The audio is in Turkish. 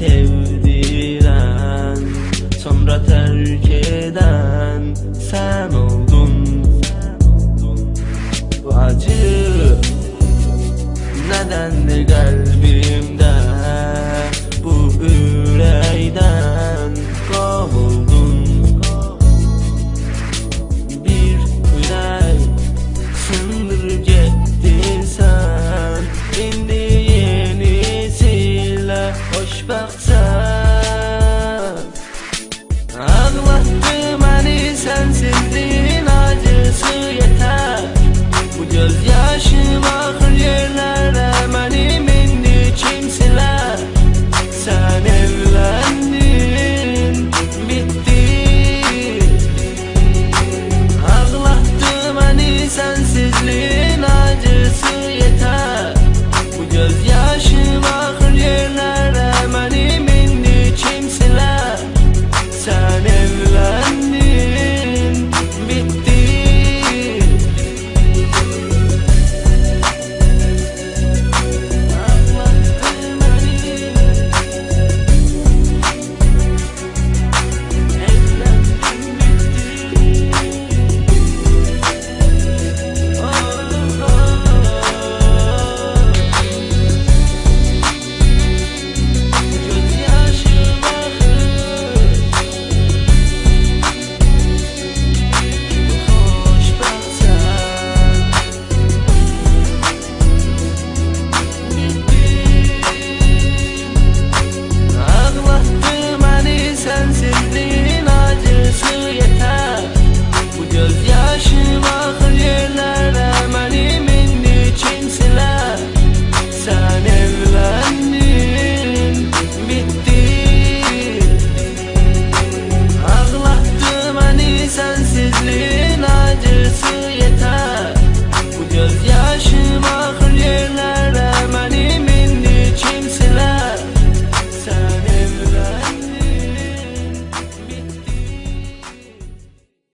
Məni sevdirən Sonra tərk edən Sən ol.